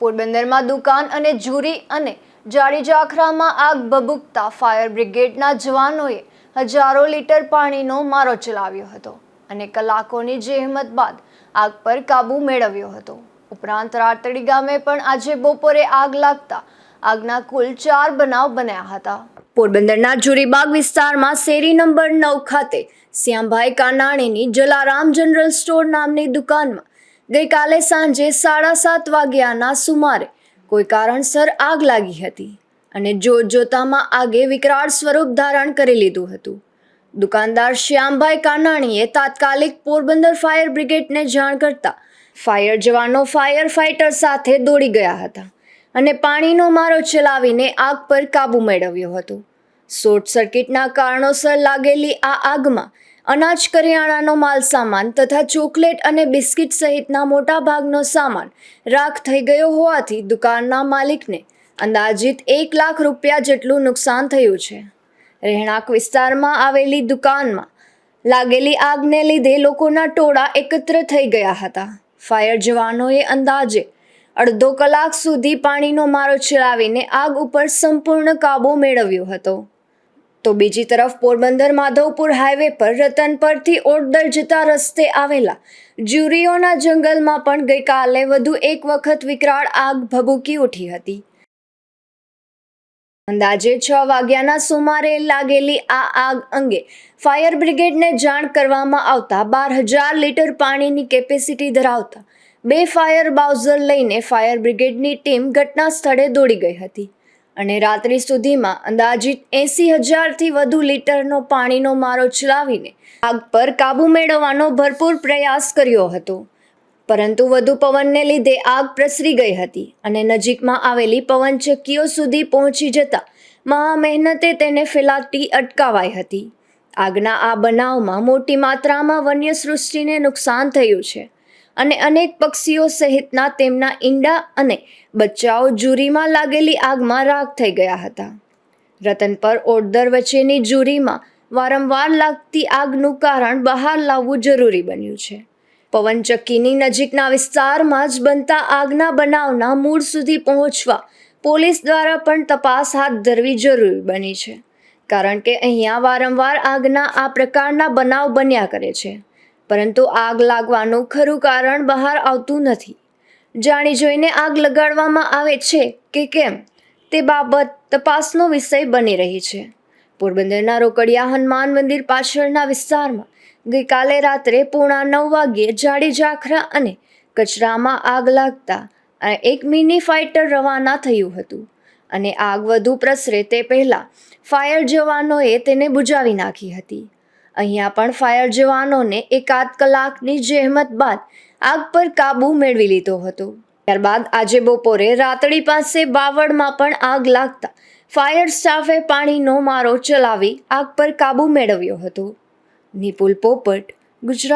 પોરબંદરમાં દુકાન અને જુરી અને જાડી જાખરામાં આગ ભભૂકતા ફાયર બ્રિગેડના જવાનોએ હજારો લીટર પાણીનો મારો ચલાવ્યો હતો અને કલાકોની જહેમત બાદ આગ પર કાબૂ મેળવ્યો હતો. ઉપરાંત રાતડી ગામે પણ આજે બપોરે આગ લાગતા આગના કુલ ચાર બનાવ બન્યા હતા. પોરબંદરના જુરીબાગ વિસ્તારમાં શેરી નંબર નવ ખાતે શ્યામભાઈ કાનાણીની જલારામ જનરલ સ્ટોર નામની દુકાનમાં ગઈકાલે સાંજે સાડા સાત વાગ્યાના સુમારે કોઈ કારણસર આગ લાગી હતી અને જોતજોતામાં આગે વિકરાળ સ્વરૂપ ધારણ કરી લીધું હતું. દુકાનદાર શ્યામભાઈ કાનાણીએ તાત્કાલિક પોરબંદર ફાયર બ્રિગેડને જાણ કરતા ફાયર જવાનો ફાયર ફાઇટર સાથે દોડી ગયા હતા અને પાણીનો મારો ચલાવીને આગ પર કાબૂ મેળવ્યો હતો. શોર્ટ સર્કિટના કારણોસર લાગેલી આ આગમાં અનાજ કરિયાણાનો માલ, સામાન તથા ચોકલેટ અને બિસ્કિટ સહિતના મોટા ભાગનો સામાન રાખ થઈ ગયો હોવાથી દુકાનના માલિકને અંદાજિત એક લાખ રૂપિયા જેટલું નુકસાન થયું છે. રહેણાંક વિસ્તારમાં આવેલી દુકાનમાં લાગેલી આગને લીધે લોકોના ટોળા એકત્ર થઈ ગયા હતા. ફાયર જવાનોએ અંદાજે અડધો કલાક સુધી પાણીનો મારો ચલાવીને આગ ઉપર સંપૂર્ણ કાબૂ મેળવ્યો હતો. તો બીજી તરફ પોરબંદર માધવપુર હાઈવે પર રતન પરથી ઓડદર જતા રસ્તે આવેલા જ્યુરીઓના જંગલમાં પણ ગઈકાલે વધુ એક વખત વિકરાળ આગ ભભૂકી ઉઠી હતી. અંદાજે છ વાગ્યાના સુમારે લાગેલી આ આગ અંગે ફાયર બ્રિગેડને જાણ કરવામાં આવતા બાર હજાર લીટર પાણીની કેપેસિટી ધરાવતા બે ફાયર બાઉઝર લઈને ફાયર બ્રિગેડની ટીમ ઘટના સ્થળે દોડી ગઈ હતી. અને રાત્રિ સુધીમાં અંદાજિત એંસી હજારથી વધુ લીટરનો પાણીનો મારો ચલાવીને આગ પર કાબૂ મેળવવાનો ભરપૂર પ્રયાસ કર્યો હતો. પરંતુ વધુ પવનને લીધે આગ પ્રસરી ગઈ હતી અને નજીકમાં આવેલી પવનચક્કીઓ સુધી પહોંચી જતા મહા મહેનતે તેને ફેલાતી અટકાવાઈ હતી. આગના આ બનાવમાં મોટી માત્રામાં વન્ય સૃષ્ટિને નુકસાન થયું છે. અને અનેક પક્ષીઓ સહિતના તેમના ઈંડા અને બચ્ચાઓ જુરીમાં લાગેલી આગમાં રાખ થઈ ગયા હતા. રતન પર ઓડદર વચ્ચેની જુરીમાં વારંવાર લાગતી આગનું કારણ બહાર લાવવું જરૂરી બન્યું છે. પવનચક્કીની નજીકના વિસ્તારમાં જ બનતા આગના બનાવના મૂળ સુધી પહોંચવા પોલીસ દ્વારા પણ તપાસ હાથ ધરવી જરૂરી બની છે. કારણ કે અહીંયા વારંવાર આગના આ પ્રકારના બનાવ બન્યા કરે છે. પરંતુ આગ લાગવાનું ખરું કારણ બહાર આવતું નથી. જાણી જોઈને આગ લગાડવામાં આવે છે કે કેમ, તે બાબત તપાસનો વિષય બની રહી છે. પોરબંદરના રોકડિયા હનુમાન મંદિર પાછળના વિસ્તારમાં ગઈકાલે રાત્રે પોણા નવ વાગ્યે જાડી જાખરા અને કચરામાં આગ લાગતા એક મિની ફાઇટર રવાના થયું હતું અને આગ વધુ પ્રસરે તે પહેલાં ફાયર જવાનોએ તેને બુજાવી નાખી હતી. અહીંયા પણ ફાયર જવાનોને એકાદ કલાકની જહેમત બાદ આગ પર કાબૂ મેળવી લીધો હતો. ત્યારબાદ આજે બપોરે રાતડી પાસે બાવળમાં પણ આગ લાગતા ફાયર સ્ટાફે પાણીનો મારો ચલાવી આગ પર કાબૂ મેળવ્યો હતો. નિપુલ પોપટ, ગુજરાત.